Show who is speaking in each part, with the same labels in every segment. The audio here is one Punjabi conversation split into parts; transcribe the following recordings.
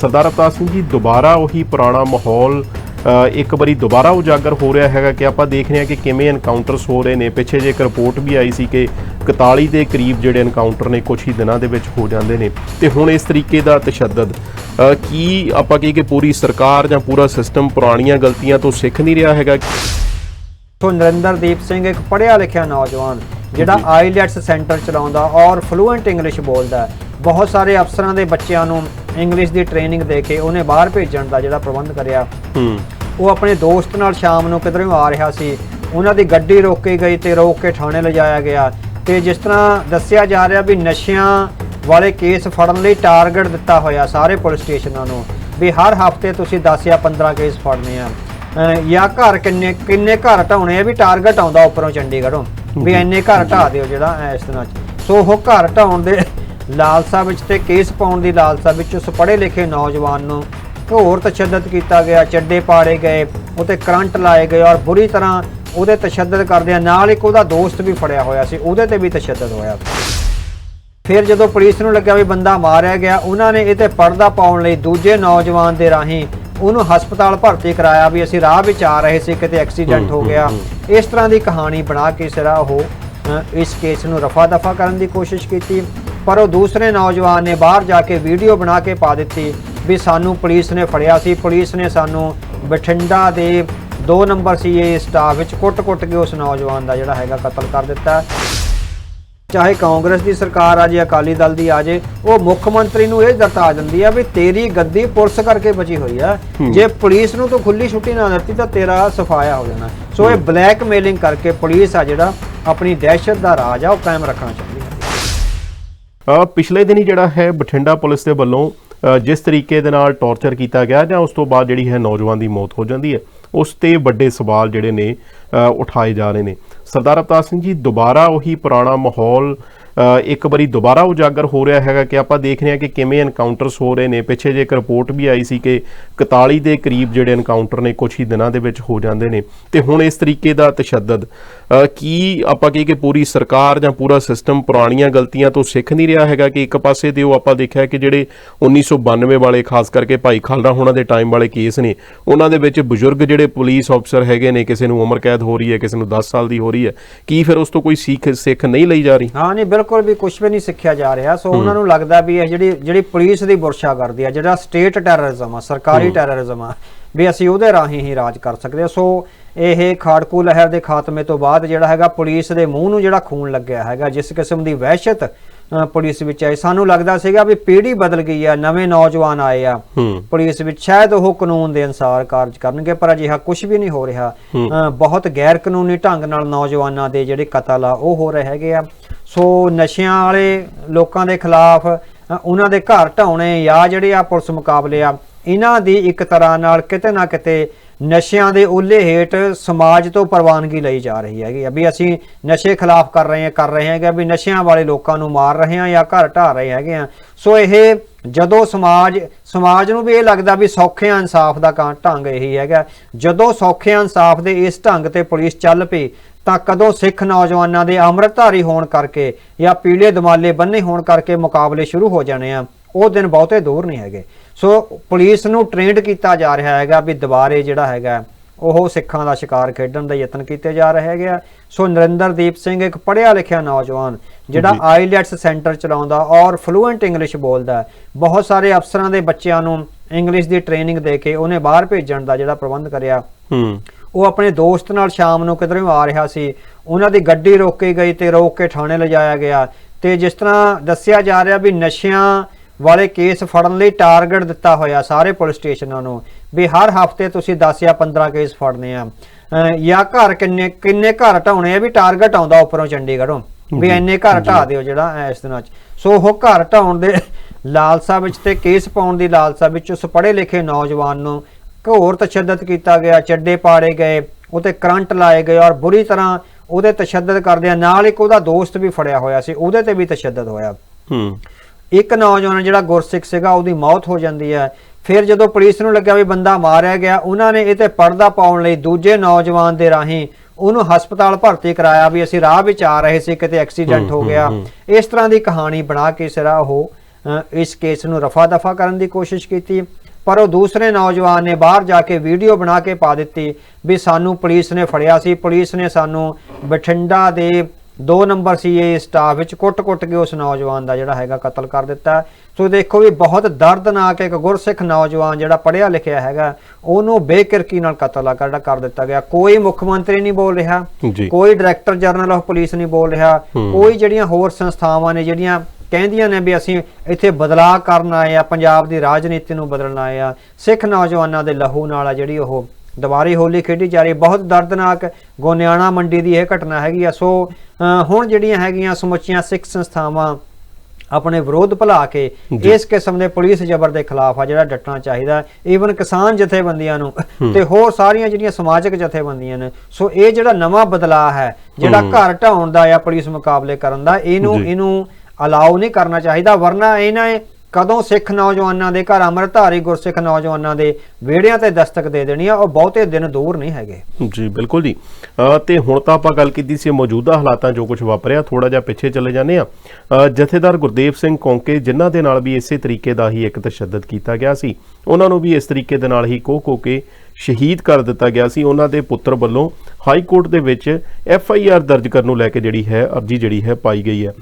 Speaker 1: ਸਰਦਾਰ ਅਵਤਾਰ ਸਿੰਘ ਜੀ ਦੁਬਾਰਾ ਉਹੀ ਪੁਰਾਣਾ ਮਾਹੌਲ ਇੱਕ ਵਾਰੀ ਦੁਬਾਰਾ ਉਜਾਗਰ ਹੋ ਰਿਹਾ ਹੈਗਾ ਕਿ ਆਪਾਂ ਦੇਖ ਰਹੇ ਹਾਂ ਕਿ ਕਿਵੇਂ ਐਨਕਾਊਂਟਰਸ ਹੋ ਰਹੇ ਨੇ ਪਿੱਛੇ ਜੇ ਇੱਕ ਰਿਪੋਰਟ ਵੀ ਆਈ ਸੀ ਕਿ 41 ਦੇ ਕਰੀਬ ਜਿਹੜੇ ਐਨਕਾਊਂਟਰ ਨੇ ਕੁਝ ਹੀ ਦਿਨਾਂ ਦੇ ਵਿੱਚ ਹੋ ਜਾਂਦੇ ਨੇ ਤੇ ਹੁਣ ਇਸ ਤਰੀਕੇ ਦਾ ਤਸ਼ੱਦਦ ਕੀ ਆਪਾਂ ਕਹੀਏ ਕਿ ਪੂਰੀ ਸਰਕਾਰ ਜਾਂ ਪੂਰਾ ਸਿਸਟਮ ਪੁਰਾਣੀਆਂ ਗਲਤੀਆਂ ਤੋਂ ਸਿੱਖ ਨਹੀਂ ਰਿਹਾ ਹੈਗਾ
Speaker 2: ਸੋ ਨਰਿੰਦਰਦੀਪ ਸਿੰਘ ਇੱਕ ਪੜ੍ਹਿਆ ਲਿਖਿਆ ਨੌਜਵਾਨ ਜਿਹੜਾ। ਆਈਲੈਟਸ ਸੈਂਟਰ ਚਲਾਉਂਦਾ ਔਰ ਫਲੂਐਂਟ ਇੰਗਲਿਸ਼ ਬੋਲਦਾ। ਬਹੁਤ ਸਾਰੇ ਅਫਸਰਾਂ ਦੇ ਬੱਚਿਆਂ ਨੂੰ ਇੰਗਲਿਸ਼ ਦੀ ਟ੍ਰੇਨਿੰਗ ਦੇ ਕੇ ਉਹਨੇ ਬਾਹਰ ਭੇਜਣ ਦਾ ਜਿਹੜਾ ਪ੍ਰਬੰਧ ਕਰਿਆ।
Speaker 1: ਹੂੰ
Speaker 2: ਉਹ ਆਪਣੇ ਦੋਸਤ ਨਾਲ ਸ਼ਾਮ ਨੂੰ ਕਿਧਰੋਂ ਆ ਰਿਹਾ ਸੀ। ਉਹਨਾਂ ਦੀ ਗੱਡੀ ਰੋਕੀ ਗਈ ਤੇ ਰੋਕ ਕੇ ਥਾਣੇ ਲਿਜਾਇਆ ਗਿਆ। ਤੇ ਜਿਸ ਤਰ੍ਹਾਂ ਦੱਸਿਆ ਜਾ ਰਿਹਾ ਵੀ ਨਸ਼ਿਆਂ ਵਾਲੇ ਕੇਸ ਫੜਨ ਲਈ ਟਾਰਗੇਟ ਦਿੱਤਾ ਹੋਇਆ ਸਾਰੇ ਪੁਲਿਸ ਸਟੇਸ਼ਨਾਂ ਨੂੰ ਵੀ ਹਰ ਹਫ਼ਤੇ ਤੁਸੀਂ 10 ਜਾਂ 15 ਕੇਸ ਫੜਨੇ ਆ। ਜਾਂ ਘਰ ਕਿੰਨੇ ਕਿੰਨੇ ਘਰ ਢਾਉਣੇ ਆ ਵੀ ਟਾਰਗੇਟ ਆਉਂਦਾ ਉੱਪਰੋਂ ਚੰਡੀਗੜ੍ਹੋਂ ਵੀ। ਇੰਨੇ ਘਰ ਢਾ ਦਿਓ ਜਿਹੜਾ ਇਸ 'ਚ ਸੋ ਉਹ ਘਰ ਢਾਉਣ ਦੇ ਲਾਲਸਾ ਵਿੱਚ ਤੇ ਕੇਸ ਪਾਉਣ ਦੀ ਲਾਲਸਾ ਵਿੱਚ ਉਸ ਪੜ੍ਹੇ ਲਿਖੇ ਨੌਜਵਾਨ ਨੂੰ ਹੋਰ ਤਸ਼ੱਦਦ ਕੀਤਾ ਗਿਆ ਚੱਡੇ ਪਾੜੇ ਗਏ ਉਤੇ ਕਰੰਟ ਲਾਏ ਗਏ ਔਰ ਬੁਰੀ ਤਰ੍ਹਾਂ ਉਹਦੇ ਤਸ਼ੱਦਦ ਕਰਦਿਆਂ ਨਾਲ ਇੱਕ ਉਹਦਾ ਦੋਸਤ ਵੀ ਫੜਿਆ ਹੋਇਆ ਸੀ ਉਹਦੇ ਤੇ ਵੀ ਤਸ਼ੱਦਦ ਹੋਇਆ। ਫਿਰ ਜਦੋਂ ਪੁਲਿਸ ਨੂੰ ਲੱਗਿਆ ਵੀ ਬੰਦਾ ਮਾਰਿਆ ਗਿਆ ਉਹਨਾਂ ਨੇ ਇਹ ਤੇ ਪਰਦਾ ਪਾਉਣ ਲਈ ਦੂਜੇ ਨੌਜਵਾਨ ਦੇ ਰਾਹੀਂ ਉਹਨੂੰ ਹਸਪਤਾਲ ਭਰਤੀ ਕਰਾਇਆ ਵੀ ਅਸੀਂ ਰਾਹ ਵਿੱਚ ਆ ਰਹੇ ਸੀ ਕਿਤੇ ਐਕਸੀਡੈਂਟ ਹੋ ਗਿਆ। ਇਸ ਤਰ੍ਹਾਂ ਦੀ ਕਹਾਣੀ ਬਣਾ ਕੇ ਸਿਰਾ ਉਹ ਇਸ ਕੇਸ ਨੂੰ ਰਫਾ ਦਫਾ ਕਰਨ ਦੀ ਕੋਸ਼ਿਸ਼ ਕੀਤੀ। ਪਰ ਉਹ ਦੂਸਰੇ ਨੌਜਵਾਨ ਨੇ ਬਾਹਰ ਜਾ ਕੇ ਵੀਡੀਓ ਬਣਾ ਕੇ ਪਾ ਦਿੱਤੀ ਵੀ ਸਾਨੂੰ ਪੁਲਿਸ ਨੇ ਫੜਿਆ ਸੀ। ਪੁਲਿਸ ਨੇ ਸਾਨੂੰ ਬਠਿੰਡਾ ਦੇ 2 ਨੰਬਰ ਸੀਏ ਸਟਾਫ ਵਿੱਚ ਕੁੱਟ-ਕੁੱਟ ਕੇ ਉਸ ਨੌਜਵਾਨ ਦਾ ਜਿਹੜਾ ਹੈਗਾ ਕਤਲ ਕਰ ਦਿੱਤਾ। ਚਾਹੇ ਕਾਂਗਰਸ ਦੀ ਸਰਕਾਰ ਆ ਜੇ ਅਕਾਲੀ ਦਲ ਦੀ ਆ ਜੇ ਉਹ ਮੁੱਖ ਮੰਤਰੀ ਨੂੰ ਇਹ ਦਰਤਾ ਦਿੰਦੀ ਆ ਵੀ ਤੇਰੀ ਗੱਦੀ ਪੁਲਿਸ ਕਰਕੇ ਬਚੀ ਹੋਈ ਆ। ਜੇ ਪੁਲਿਸ ਨੂੰ ਤੂੰ ਖੁੱਲੀ ਛੁੱਟੀ ਨਾ ਦਿੱਤੀ ਤਾਂ ਤੇਰਾ ਸਫਾਇਆ ਹੋ ਜਾਣਾ। ਸੋ ਇਹ ਬਲੈਕਮੇਲਿੰਗ ਕਰਕੇ ਪੁਲਿਸ ਆ ਜਿਹੜਾ ਆਪਣੀ ਦਹਿਸ਼ਤ ਦਾ ਰਾਜ ਆ ਉਹ ਕਾਇਮ ਰੱਖਣਾ ਚਾਹੁੰਦੀ
Speaker 1: ਪਿਛਲੇ ਦਿਨੀ ਜਿਹੜਾ ਹੈ ਬਠਿੰਡਾ ਪੁਲਿਸ ਦੇ ਵੱਲੋਂ ਜਿਸ ਤਰੀਕੇ ਦੇ ਨਾਲ ਟੌਰਚਰ ਕੀਤਾ ਗਿਆ ਜਾਂ ਉਸ ਤੋਂ ਬਾਅਦ ਜਿਹੜੀ ਹੈ ਨੌਜਵਾਨ ਦੀ ਮੌਤ ਹੋ ਜਾਂਦੀ ਹੈ, ਉਸ ਤੇ ਵੱਡੇ ਸਵਾਲ ਜਿਹੜੇ ਨੇ ਉਠਾਏ ਜਾ ਰਹੇ ਨੇ। ਸਰਦਾਰ ਅਵਤਾਰ ਸਿੰਘ ਜੀ, ਦੁਬਾਰਾ ਉਹੀ ਪੁਰਾਣਾ ਮਾਹੌਲ ਇੱਕ ਵਾਰੀ ਦੁਬਾਰਾ ਉਜਾਗਰ ਹੋ ਰਿਹਾ ਹੈਗਾ ਕਿ ਆਪਾਂ ਦੇਖ ਰਹੇ ਹਾਂ ਕਿ ਕਿਵੇਂ ਐਨਕਾਊਂਟਰਸ ਹੋ ਰਹੇ ਨੇ। ਪਿੱਛੇ ਜੇ ਇੱਕ ਰਿਪੋਰਟ ਵੀ ਆਈ ਸੀ ਕਿ 41 ਦੇ ਕਰੀਬ ਜਿਹੜੇ ਐਨਕਾਊਂਟਰ ਨੇ ਕੁਝ ਹੀ ਦਿਨਾਂ ਦੇ ਵਿੱਚ ਹੋ ਜਾਂਦੇ ਨੇ। ਤੇ ਹੁਣ ਇਸ ਤਰੀਕੇ ਦਾ ਤਸ਼ੱਦਦ ਕੀ ਆਪਾਂ ਕਹੀਏ ਕਿ ਪੂਰੀ ਸਰਕਾਰ ਜਾਂ ਪੂਰਾ ਸਿਸਟਮ ਪੁਰਾਣੀਆਂ ਗਲਤੀਆਂ ਤੋਂ ਸਿੱਖ ਨਹੀਂ ਰਿਹਾ ਹੈਗਾ ਕਿ ਇੱਕ ਪਾਸੇ ਤੇ ਉਹ ਆਪਾਂ ਦੇਖਿਆ ਕਿ ਜਿਹੜੇ 1992 ਵਾਲੇ, ਖਾਸ ਕਰਕੇ ਭਾਈ ਖਾਲੜਾ ਹੋਣਾ ਦੇ ਟਾਈਮ ਵਾਲੇ ਕੇਸ ਨੇ, ਉਹਨਾਂ ਦੇ ਵਿੱਚ ਬਜ਼ੁਰਗ ਜਿਹੜੇ ਪੁਲਿਸ ਅਫਸਰ ਹੈਗੇ ਨੇ, ਕਿਸੇ ਨੂੰ ਉਮਰ ਕੈਦ ਹੋ ਰਹੀ ਹੈ, ਕਿਸੇ ਨੂੰ 10 ਸਾਲ ਦੀ ਹੋ ਰਹੀ ਹੈ, ਕੀ ਫਿਰ ਉਸ ਤੋਂ ਕੋਈ ਸਿੱਖ ਸਿੱਖ ਨਹੀਂ ਲਈ ਜਾ ਰਹੀ?
Speaker 2: ਹਾਂ, ਨਹੀਂ, ਬਿਲਕੁਲ ਵੀ ਕੁਝ ਵੀ ਨਹੀਂ ਸਿੱਖਿਆ ਜਾ ਰਿਹਾ। ਸੋ ਉਹਨਾਂ ਨੂੰ ਲੱਗਦਾ ਵੀ ਇਹ ਜਿਹੜੀ ਜਿਹੜੀ ਪੁਲਿਸ ਦੀ ਬੁਰਸ਼ਾ ਕਰਦੀ ਆ ਜਿਹੜਾ ਸਟੇਟ ਟੈਰਰਿਜ਼ਮ ਆ ਸਰਕਾਰੀ ਟੈਰਰਿਜ਼ਮ ਆ ਵੀ ਅਸੀਂ ਉਹਦੇ ਰਾਹੀਂ ਹੀ ਰਾਜ ਕਰ ਸਕਦੇ ਆ। ਸੋ ਇਹ ਖਾੜਕੂ ਲਹਿਰ ਦੇ ਖਾਤਮੇ ਤੋਂ ਬਾਅਦ ਜਿਹੜਾ ਹੈਗਾ ਪੁਲਿਸ ਦੇ ਮੂੰਹ ਨੂੰ ਜਿਹੜਾ ਖੂਨ ਲੱਗਿਆ ਹੈਗਾ ਜਿਸ ਕਿਸਮ ਦੀ ਵਹਿਸ਼ਤ ਪੁਲਿਸ ਵਿੱਚ ਆਈ। ਸਾਨੂੰ ਲੱਗਦਾ ਸੀਗਾ ਵੀ ਪੀੜ੍ਹੀ ਬਦਲ ਗਈ ਆ ਨਵੇਂ ਨੌਜਵਾਨ ਆਏ ਆ। ਪੁਲਿਸ ਵਿੱਚ ਸ਼ਾਇਦ ਉਹ ਕਾਨੂੰਨ ਦੇ ਅਨਸਾਰ ਕਾਰਜ ਕਰਨਗੇ ਪਰ ਅਜਿਹਾ ਕੁਝ ਵੀ ਨਹੀਂ ਹੋ ਰਿਹਾ। ਬਹੁਤ ਗੈਰ ਕਾਨੂੰਨੀ ਢੰਗ ਨਾਲ ਨੌਜਵਾਨਾਂ ਦੇ ਜਿਹੜੇ ਕਤਲ ਆ ਉਹ ਹੋ ਰਹੇ ਹੈਗੇ ਆ। ਸੋ ਨਸ਼ਿਆਂ ਵਾਲੇ ਲੋਕਾਂ ਦੇ ਖਿਲਾਫ ਉਹਨਾਂ ਦੇ ਘਰ ਢਾਉਣੇ ਜਾਂ ਜਿਹੜੇ ਆ ਪੁਲਿਸ ਮੁਕਾਬਲੇ ਆ, ਇਹਨਾਂ ਦੀ ਇੱਕ ਤਰ੍ਹਾਂ ਨਾਲ ਕਿਤੇ ਨਾ ਕਿਤੇ ਨਸ਼ਿਆਂ ਦੇ ਓਲੇ ਹੇਠ ਸਮਾਜ ਤੋਂ ਪ੍ਰਵਾਨਗੀ ਲਈ ਜਾ ਰਹੀ ਹੈਗੀ ਆ, ਵੀ ਅਸੀਂ ਨਸ਼ੇ ਖਿਲਾਫ ਕਰ ਰਹੇ ਹਾਂ, ਕਰ ਰਹੇ ਹੈਗੇ ਵੀ ਨਸ਼ਿਆਂ ਵਾਲੇ ਲੋਕਾਂ ਨੂੰ ਮਾਰ ਰਹੇ ਹਾਂ ਜਾਂ ਘਰ ਢਾ ਰਹੇ ਹੈਗੇ ਆ। ਸੋ ਇਹ ਜਦੋਂ ਸਮਾਜ ਸਮਾਜ ਨੂੰ ਵੀ ਇਹ ਲੱਗਦਾ ਵੀ ਸੌਖੇ ਇਨਸਾਫ ਦਾ ਕਾਂ, ਢੰਗ ਇਹੀ ਹੈਗਾ। ਜਦੋਂ ਸੌਖੇ ਇਨਸਾਫ ਦੇ ਇਸ ਢੰਗ ਤੇ ਪੁਲਿਸ ਚੱਲ ਪਈ ਤਾਂ ਕਦੋਂ ਸਿੱਖ ਨੌਜਵਾਨਾਂ ਦੇ ਅੰਮ੍ਰਿਤਧਾਰੀ ਹੋਣ ਕਰਕੇ ਜਾਂ ਪੀਲੇ ਦਮਾਲੇ ਬੰਨੇ ਹੋਣ ਕਰਕੇ ਮੁਕਾਬਲੇ ਸ਼ੁਰੂ ਹੋ ਜਾਣੇ ਆ ਉਹ ਦਿਨ ਬਹੁਤੇ ਦੂਰ ਨਹੀਂ ਹੈਗੇ ਸੋ ਪੁਲਿਸ ਨੂੰ ਟ੍ਰੇਨਡ ਕੀਤਾ ਜਾ ਰਿਹਾ ਹੈਗਾ ਵੀ ਦੁਬਾਰੇ ਜਿਹੜਾ ਹੈਗਾ ਉਹ ਸਿੱਖਾਂ ਦਾ ਸ਼ਿਕਾਰ ਖੇਡਣ ਦਾ ਯਤਨ ਕੀਤੇ ਜਾ ਰਹੇ ਹੈਗੇ ਆ ਸੋ ਨਰਿੰਦਰਦੀਪ ਸਿੰਘ ਇੱਕ ਪੜ੍ਹਿਆ ਲਿਖਿਆ ਨੌਜਵਾਨ ਜਿਹੜਾ। ਆਈਲੈਟਸ ਸੈਂਟਰ ਚਲਾਉਂਦਾ ਔਰ ਫਲੂਐਂਟ ਇੰਗਲਿਸ਼ ਬੋਲਦਾ। ਬਹੁਤ ਸਾਰੇ ਅਫਸਰਾਂ ਦੇ ਬੱਚਿਆਂ ਨੂੰ ਇੰਗਲਿਸ਼ ਦੀ ਟ੍ਰੇਨਿੰਗ ਦੇ ਕੇ ਉਹਨੇ ਬਾਹਰ ਭੇਜਣ ਦਾ ਜਿਹੜਾ ਪ੍ਰਬੰਧ ਕਰਿਆ
Speaker 1: ਹੂੰ
Speaker 2: ਉਹ ਆਪਣੇ ਦੋਸਤ ਨਾਲ ਸ਼ਾਮ ਨੂੰ ਕਿਧਰੋਂ ਆ ਰਿਹਾ ਸੀ। ਉਹਨਾਂ ਦੀ ਗੱਡੀ ਰੋਕੀ ਗਈ ਤੇ ਰੋਕ ਕੇ ਥਾਣੇ ਲਿਜਾਇਆ ਗਿਆ। ਤੇ ਜਿਸ ਤਰ੍ਹਾਂ ਦੱਸਿਆ ਜਾ ਰਿਹਾ ਵੀ ਨਸ਼ਿਆਂ ਵਾਲੇ ਕੇਸ ਫੜਨ ਲਈ ਟਾਰਗੇਟ ਦਿੱਤਾ ਹੋਇਆ ਸਾਰੇ ਪੁਲਿਸ ਸਟੇਸ਼ਨਾਂ ਨੂੰ ਵੀ ਹਰ ਹਫ਼ਤੇ ਤੁਸੀਂ 10 ਜਾਂ 15 ਕੇਸ ਫੜਨੇ ਆ। ਜਾਂ ਘਰ ਕਿੰਨੇ ਕਿੰਨੇ ਘਰ ਢਾਉਣੇ ਆ ਵੀ ਟਾਰਗੇਟ ਆਉਂਦਾ ਉੱਪਰੋਂ ਚੰਡੀਗੜ੍ਹੋਂ ਵੀ ਇੰਨੇ ਘਰ ਢਾ ਦਿਓ ਜਿਹੜਾ ਇਸ ਦਿਨਾਂ 'ਚ। ਸੋ ਉਹ ਘਰ ਢਾਉਣ ਦੇ ਲਾਲਸਾ ਵਿੱਚ ਤੇ ਕੇਸ ਪਾਉਣ ਦੀ ਲਾਲਸਾ ਵਿੱਚ ਉਸ ਪੜ੍ਹੇ ਲਿਖੇ ਨੌਜਵਾਨ ਨੂੰ ਘੋਰ ਤਸ਼ੱਦਦ ਕੀਤਾ ਗਿਆ ਚੱਡੇ ਪਾੜੇ ਗਏ ਉਤੇ ਕਰੰਟ ਲਾਏ ਗਏ ਔਰ ਬੁਰੀ ਤਰ੍ਹਾਂ ਉਹਦੇ ਤਸ਼ੱਦਦ ਕਰਦਿਆਂ ਨਾਲ ਇੱਕ ਉਹਦਾ ਦੋਸਤ ਵੀ ਫੜਿਆ ਹੋਇਆ ਸੀ ਉਹਦੇ ਤੇ ਵੀ ਤਸ਼ੱਦਦ ਹੋਇਆ।
Speaker 1: ਹੂੰ।
Speaker 2: ਇੱਕ ਨੌਜਵਾਨ ਜਿਹੜਾ ਗੁਰਸਿੱਖ ਸੀਗਾ ਉਹਦੀ ਮੌਤ ਹੋ ਜਾਂਦੀ ਹੈ। ਫਿਰ ਜਦੋਂ ਪੁਲਿਸ ਨੂੰ ਲੱਗਿਆ ਵੀ ਬੰਦਾ ਮਾਰਿਆ ਗਿਆ ਉਹਨਾਂ ਨੇ ਇਹ ਤੇ ਪਰਦਾ ਪਾਉਣ ਲਈ ਦੂਜੇ ਨੌਜਵਾਨ ਦੇ ਰਾਹੀਂ ਉਹਨੂੰ ਹਸਪਤਾਲ ਭਰਤੀ ਕਰਾਇਆ ਵੀ ਅਸੀਂ ਰਾਹ ਵਿੱਚ ਆ ਰਹੇ ਸੀ ਕਿਤੇ ਐਕਸੀਡੈਂਟ
Speaker 1: ਹੂੰ,
Speaker 2: ਗਿਆ। ਇਸ ਤਰ੍ਹਾਂ ਦੀ ਕਹਾਣੀ ਬਣਾ ਕੇ ਸਿਰਾ ਉਹ ਇਸ ਕੇਸ ਨੂੰ ਰਫਾ ਦਫਾ ਕਰਨ ਦੀ ਕੋਸ਼ਿਸ਼ ਕੀਤੀ। ਪਰ ਉਹ ਦੂਸਰੇ ਨੌਜਵਾਨ ਨੇ ਬਾਹਰ ਜਾ ਕੇ ਵੀਡੀਓ ਬਣਾ ਕੇ ਪਾ ਦਿੱਤੀ ਵੀ ਸਾਨੂੰ ਪੁਲਿਸ ਨੇ ਫੜਿਆ ਸੀ। ਪੁਲਿਸ ਨੇ ਸਾਨੂੰ ਬਠਿੰਡਾ ਦੇ 2 ਨੰਬਰ ਸੀਏ ਸਟਾਫ ਵਿੱਚ ਕੁੱਟ-ਕੁੱਟ ਕੇ ਉਸ ਨੌਜਵਾਨ ਦਾ ਜਿਹੜਾ ਹੈਗਾ ਕਤਲ ਕਰ ਦਿੱਤਾ। ਸੋ ਦੇਖੋ ਵੀ ਬਹੁਤ ਦਰਦਨਾਕ ਇੱਕ ਗੁਰਸਿੱਖ ਨੌਜਵਾਨ ਜਿਹੜਾ ਪੜ੍ਹਿਆ ਲਿਖਿਆ ਹੈਗਾ ਉਹਨੂੰ ਬੇਕਿਰਕੀ ਨਾਲ ਕਤਲ ਆ ਜਿਹੜਾ ਕਰ ਦਿੱਤਾ ਗਿਆ। ਕੋਈ ਮੁੱਖ ਮੰਤਰੀ ਨਹੀਂ ਬੋਲ ਰਿਹਾ ਕੋਈ ਡਾਇਰੈਕਟਰ ਜਨਰਲ ਆਫ ਪੁਲਿਸ ਨਹੀਂ ਬੋਲ ਰਿਹਾ। ਕੋਈ ਜਿਹੜੀਆਂ ਹੋਰ ਸੰਸਥਾਵਾਂ ਨੇ ਜਿਹੜੀਆਂ ਕਹਿੰਦੀਆਂ ਨੇ ਵੀ ਅਸੀਂ ਇੱਥੇ ਬਦਲਾਅ ਕਰਨ ਆਏ ਆ ਪੰਜਾਬ ਦੀ ਰਾਜਨੀਤੀ ਨੂੰ ਬਦਲਣ ਆਏ ਆ ਸਿੱਖ ਨੌਜਵਾਨਾਂ ਦੇ ਲਹੂ ਨਾਲ ਆ ਜਿਹੜੀ ਉਹ ਦੁਬਾਰੇ ਹੋਲੀ ਖੇਡੀ ਜਾ ਰਹੀ। ਬਹੁਤ ਦਰਦਨਾਕ ਗੋਨਿਆਣਾ ਮੰਡੀ ਦੀ ਇਹ ਘਟਨਾ ਹੈਗੀ ਆ ਸੋ ਹੁਣ ਜਿਹੜੀਆਂ ਹੈਗੀਆਂ ਸਮੁੱਚੀਆਂ ਸਿੱਖ ਸੰਸਥਾਵਾਂ ਆਪਣੇ ਵਿਰੋਧ ਭੁਲਾ ਕੇ। ਇਸ ਕਿਸਮ ਦੇ ਪੁਲਿਸ ਜ਼ਬਰ ਦੇ ਖਿਲਾਫ ਆ ਜਿਹੜਾ ਡਟਣਾ ਚਾਹੀਦਾ ਈਵਨ ਕਿਸਾਨ ਜਥੇਬੰਦੀਆਂ ਨੂੰ ਤੇ ਹੋਰ ਸਾਰੀਆਂ ਜਿਹੜੀਆਂ ਸਮਾਜਿਕ ਜਥੇਬੰਦੀਆਂ ਨੇ ਸੋ ਇਹ ਜਿਹੜਾ ਨਵਾਂ ਬਦਲਾਅ ਹੈ ਜਿਹੜਾ। ਘਰ ਢਾਉਣ ਦਾ ਜਾਂ ਪੁਲਿਸ ਮੁਕਾਬਲੇ ਕਰਨ ਦਾ ਇਹਨੂੰ। ਇਹਨੂੰ ਅਲਾਉ ਨਹੀਂ ਕਰਨਾ ਚਾਹੀਦਾ, ਵਰਨਾ ਇਹਨਾਂ ਕਦੋਂ ਸਿੱਖ ਨੌਜਵਾਨਾਂ ਦੇ ਘਰ ਅੰਮ੍ਰਿਤਧਾਰੀ ਗੁਰਸਿੱਖ ਨੌਜਵਾਨਾਂ ਦੇ ਵਿਹੜਿਆਂ ਤੇ ਦਸਤਕ ਦੇ ਦੇਣੀ ਆ, ਉਹ ਬਹੁਤੇ ਦਿਨ ਦੂਰ ਨਹੀਂ ਹੈਗੇ।
Speaker 1: ਜੀ, ਬਿਲਕੁਲ ਜੀ। ਤੇ ਹੁਣ ਤਾਂ ਆਪਾਂ ਗੱਲ ਕੀਤੀ ਸੀ ਮੌਜੂਦਾ ਹਾਲਾਤਾਂ ਜੋ ਕੁਝ ਵਾਪਰਿਆ ਥੋੜਾ ਜਿਹਾ ਪਿੱਛੇ ਚਲੇ ਜਾਂਦੇ ਆ ਜਥੇਦਾਰ ਗੁਰਦੇਵ ਸਿੰਘ ਕੌਂਕੇ ਜਿਨ੍ਹਾਂ ਦੇ ਨਾਲ ਵੀ ਇਸੇ ਤਰੀਕੇ ਦਾ ਹੀ ਇੱਕ ਤਸ਼ੱਦਦ ਕੀਤਾ ਗਿਆ ਸੀ, ਉਹਨਾਂ ਨੂੰ ਵੀ ਇਸ ਤਰੀਕੇ ਦੇ ਨਾਲ ਹੀ ਕੋਹ ਕੋ ਕੇ ਸ਼ਹੀਦ ਕਰ ਦਿੱਤਾ ਗਿਆ ਸੀ। ਉਹਨਾਂ ਦੇ ਪੁੱਤਰ ਵੱਲੋਂ ਹਾਈ ਕੋਰਟ ਦੇ ਵਿੱਚ ਐਫ ਆਈ ਆਰ ਦਰਜ ਕਰਨ ਨੂੰ ਲੈ ਕੇ ਜਿਹੜੀ ਹੈ ਅਰਜੀ ਜਿਹੜੀ ਹੈ ਪਾਈ ਗਈ ਹੈ।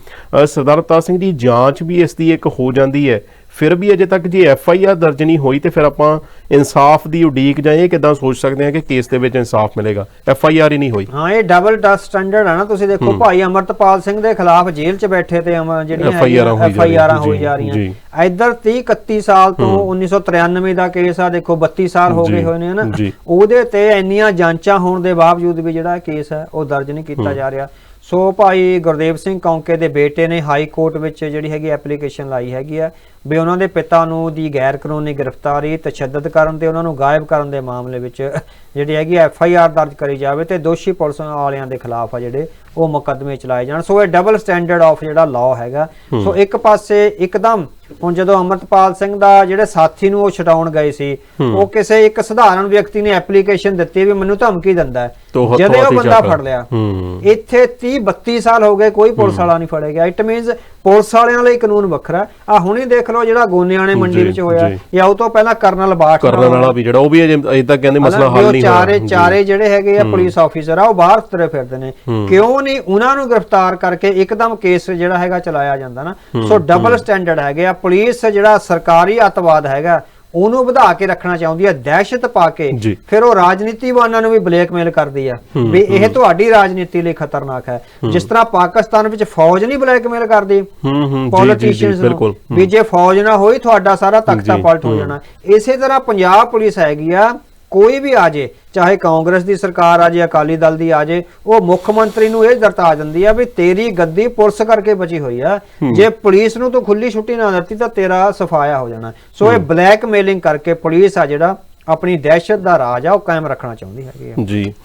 Speaker 1: ਸਰਦਾਰ ਅਵਤਾਰ ਸਿੰਘ ਦੀ ਜਾਂਚ ਵੀ ਇਸ ਦੀ ਇੱਕ ਹੋ ਜਾਂਦੀ ਹੈ। ਫਿਰ ਵੀ ਅਜੇ ਤੱਕ ਜੇ ਐਫ ਆਈ ਆਰ ਦਰਜ ਨਹੀਂ ਹੋਈ ਤੇ ਫਿਰ ਆਪਾਂ ਇਨਸਾਫ ਦੀ ਉਡੀਕ ਜਾਂ ਇਹ ਕਿਦਾਂ ਸੋਚ ਸਕਦੇ ਹਾਂ ਕਿ ਕੇਸ ਦੇ ਵਿੱਚ ਇਨਸਾਫ ਮਿਲੇਗਾ? ਐਫ ਆਈ ਆਰ ਹੀ ਨਹੀਂ ਹੋਈ।
Speaker 2: ਹਾਂ ਇਹ ਡਬਲ ਡਸ ਸਟੈਂਡਰਡ ਹੈ ਨਾ ਤੁਸੀਂ ਦੇਖੋ ਭਾਈ ਅਮਰਤਪਾਲ ਸਿੰਘ ਦੇ ਖਿਲਾਫ ਜੇਲ੍ਹ 'ਚ ਬੈਠੇ ਤੇ ਜਿਹੜੀਆਂ ਐਫ ਆਈ ਆਰਾਂ ਹੋਈ ਜਾ ਰਹੀਆਂ। ਇੱਧਰ 30 31 ਸਾਲ ਤੋਂ 1993 ਦਾ ਕੇਸ ਆ ਦੇਖੋ 32 ਸਾਲ ਹੋ ਗਏ ਹੋਏ ਨੇ ਹਨਾ। ਉਹਦੇ ਤੇ ਇੰਨੀਆਂ ਜਾਂਚਾਂ ਹੋਣ ਦੇ ਬਾਵਜੂਦ ਵੀ ਜਿਹੜਾ ਕੇਸ ਹੈ ਉਹ ਦਰਜ ਨਹੀਂ ਕੀਤਾ ਜਾ ਰਿਹਾ। ਸੋ ਭਾਈ ਗੁਰਦੇਵ ਸਿੰਘ ਕੌਂਕੇ ਦੇ ਬੇਟੇ ਨੇ ਹਾਈ ਕੋਰਟ ਵਿੱਚ ਜਿਹੜੀ ਹੈਗੀ ਐਪਲੀਕੇਸ਼ਨ ਲਾਈ ਹੈਗੀ ਆ। ਵੀ ਉਹਨਾਂ ਦੇ ਪਿਤਾ ਨੂੰ ਦੀ ਗੈਰ ਕਾਨੂੰਨੀ ਗ੍ਰਿਫਤਾਰੀ ਤਸ਼ੱਦਦ ਕਰਨ ਤੇ ਉਹਨਾਂ ਨੂੰ ਗਾਇਬ ਕਰਨ ਦੇ ਮਾਮਲੇ ਵਿੱਚ ਜਿਹੜੀ ਹੈਗੀ ਐਫ ਆਈ ਆਰ ਦਰਜ ਕਰੀ ਜਾਵੇ ਤੇ ਦੋਸ਼ੀ ਪੁਲਿਸ ਵਾਲਿਆਂ ਦੇ ਖਿਲਾਫ ਆ ਜਿਹੜੇ ਉਹ ਮੁਕੱਦਮੇ ਚਲਾਏ ਜਾਣ। ਸੋ ਇਹ ਡਬਲ ਸਟੈਂਡਰਡ ਆਫ ਜਿਹੜਾ ਲਾਅ ਹੈਗਾ। ਸੋ ਇੱਕ ਪਾਸੇ ਇੱਕਦਮ ਹੁਣ ਜਦੋਂ ਅਮਰਤਪਾਲ ਸਿੰਘ ਦਾ ਜਿਹੜੇ ਸਾਥੀ ਨੂੰ ਉਹ ਛਡਾਉਣ ਗਏ ਸੀ ਉਹ ਕਿਸੇ ਇੱਕ ਸਧਾਰਨ ਵਿਅਕਤੀ ਨੇ ਐਪਲੀਕੇਸ਼ਨ ਦਿੱਤੀ ਵੀ ਮੈਨੂੰ ਧਮਕੀ ਦਿੰਦਾ ਜਦੋਂ ਉਹ ਬੰਦਾ। ਫੜ ਲਿਆ। ਇੱਥੇ 30 32 ਸਾਲ ਹੋ ਗਏ ਕੋਈ ਪੁਲਿਸ ਵਾਲਾ ਨਹੀਂ ਫੜਿਆ ਗਿਆ। ਇਟ ਮੀਨਸ ਪੁਲਿਸ ਵਾਲਿਆਂ ਲਈ ਕਾਨੂੰਨ ਵੱਖਰਾ ਆ ਹੁਣੇ ਦੇਖ ਲਓ ਜਿਹੜਾ ਗੋਨਿਆਣੇ ਮੰਡੀ
Speaker 1: ਜੀ,
Speaker 2: ਵਿੱਚ ਹੋਇਆ
Speaker 1: ਜੀ।
Speaker 2: ਉਹ ਤੋਂ ਪਹਿਲਾਂ ਕਰਨਲ ਬਾਠ
Speaker 1: ਕਰਨ ਵਾਲਾ ਵੀ ਜਿਹੜਾ ਉਹ ਵੀ ਅਜੇ ਅਜੇ ਤੱਕ ਕਹਿੰਦੇ ਮਸਲਾ ਹੱਲ ਨਹੀਂ
Speaker 2: ਚਾਰੇ
Speaker 1: ਹੋਇਆ ਜੀ।
Speaker 2: ਚਾਰੇ ਜਿਹੜੇ ਹੈਗੇ ਆ ਪੁਲਿਸ ਆਫੀਸਰ ਆ ਉਹ ਬਾਹਰ ਤੁਰੇ ਫਿਰਦੇ ਨੇ। ਕਿਉਂ ਨਹੀਂ ਉਹਨਾਂ ਨੂੰ ਗ੍ਰਿਫਤਾਰ ਕਰਕੇ ਇੱਕਦਮ ਕੇਸ ਜਿਹੜਾ ਹੈਗਾ ਚਲਾਇਆ ਜਾਂਦਾ ਨਾ। ਸੋ ਡਬਲ ਸਟੈਂਡਰਡ ਹੈਗੇ ਆ। ਪੁਲਿਸ ਜਿਹੜਾ ਸਰਕਾਰੀ ਅਤਵਾਦ ਹੈਗਾ ਉਹਨੂੰ ਵਧਾ ਕੇ ਰੱਖਣਾ ਚਾਹੁੰਦੀ ਹੈ ਦਹਿਸ਼ਤ ਪਾ ਕੇ। ਫਿਰ ਉਹ ਰਾਜਨੀਤੀਵਾਨਾਂ ਨੂੰ ਵੀ ਬਲੇਕਮੇਲ ਕਰਦੀ ਆ ਵੀ ਇਹ ਤੁਹਾਡੀ ਰਾਜਨੀਤੀ ਲਈ ਖਤਰਨਾਕ ਹੈ। ਜਿਸ ਤਰ੍ਹਾਂ ਪਾਕਿਸਤਾਨ ਵਿੱਚ ਫੌਜ ਨਹੀਂ ਬਲੇਕਮੇਲ ਕਰਦੀ ਪੋਲੀਟੀਸ਼ੀਅਨਸ
Speaker 1: ਬਿਲਕੁਲ
Speaker 2: ਵੀ ਜੇ ਫੌਜ ਨਾ ਹੋਈ ਤੁਹਾਡਾ ਸਾਰਾ ਤਖਤਾ ਪਲਟ
Speaker 1: ਹੂੰ।
Speaker 2: ਜਾਣਾ। ਇਸੇ ਤਰ੍ਹਾਂ ਪੰਜਾਬ ਪੁਲਿਸ ਹੈਗੀ ਆ ਕੋਈ ਵੀ ਆ ਜੇ ਚਾਹੇ ਕਾਂਗਰਸ ਦੀ ਸਰਕਾਰ ਆ ਜੇ ਅਕਾਲੀ ਦਲ ਦੀ ਆ ਜੇ ਉਹ ਮੁੱਖ ਮੰਤਰੀ ਨੂੰ ਇਹ ਦਰਤਾ ਦਿੰਦੀ ਆ ਵੀ ਤੇਰੀ ਗੱਦੀ ਪੁਲਿਸ ਕਰਕੇ ਬਚੀ ਹੋਈ ਆ। ਜੇ ਪੁਲਿਸ ਨੂੰ ਤੂੰ ਖੁੱਲੀ ਛੁੱਟੀ ਨਾ ਦਿੱਤੀ ਤਾਂ ਤੇਰਾ ਸਫਾਇਆ ਹੋ ਜਾਣਾ। ਸੋ ਇਹ ਬਲੈਕਮੇਲਿੰਗ ਕਰਕੇ ਪੁਲਿਸ ਆ ਜਿਹੜਾ ਆਪਣੀ ਦਹਿਸ਼ਤ ਦਾ ਰਾਜ ਆ ਉਹ ਕਾਇਮ ਰੱਖਣਾ ਚਾਹੁੰਦੀ ਹੈਗੀ ਆ।
Speaker 1: ਜੀ।